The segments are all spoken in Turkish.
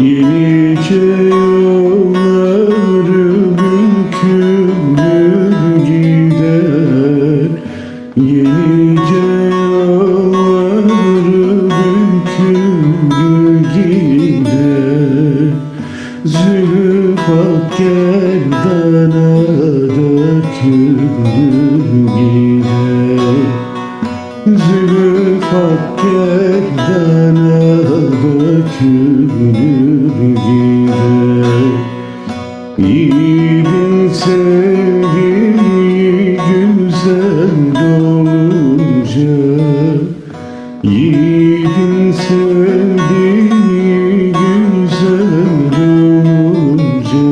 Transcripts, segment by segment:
Yenice yolları bükülür gider. Yenice yolları bükülür gider. Zülüf ak gerdana dökülür gider Ak gerdana dökülür gider Yiğidin sevdiği güzel olunca Yiğidin sevdiği güzel olunca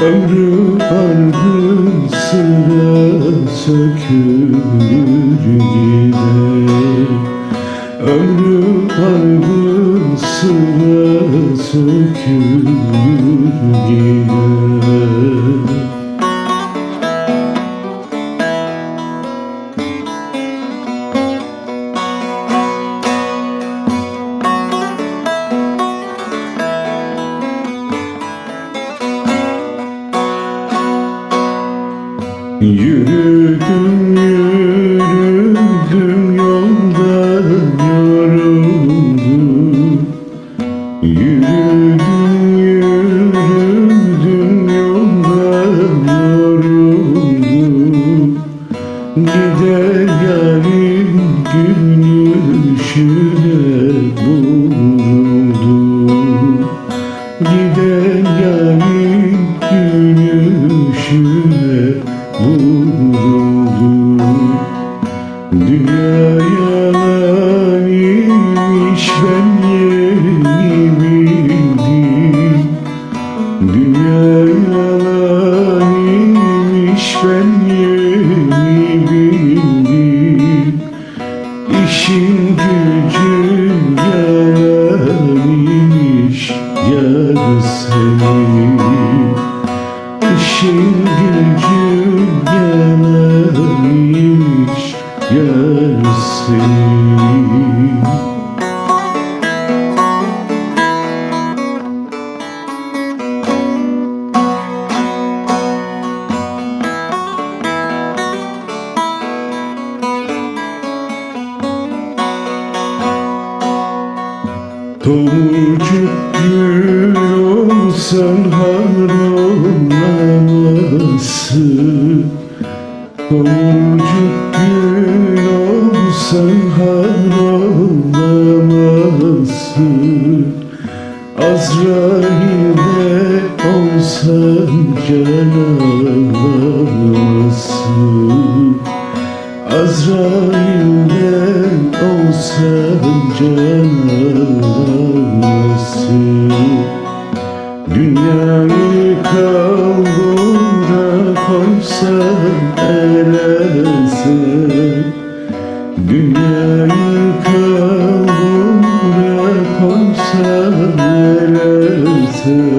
Ömrü ardın sıra sökülür gider Ömrü ardın sıra sökülür gider yürüdüm Yürüdüm yürüdüm yolda yoruldum Gider yarim gün yüzüne vuruldum Gider yarim gün yüzüne vuruldum Dünya gücün yanaymış yar senin Tomurcuk gül olsan har olmaması Tomurcuk gül olsan har olmaması Azrail'de olsan can alamazsın Azrail'de olsan can alamazsın Dünyayı kavgura koysan elersen Dünyayı kavgura koysan elersen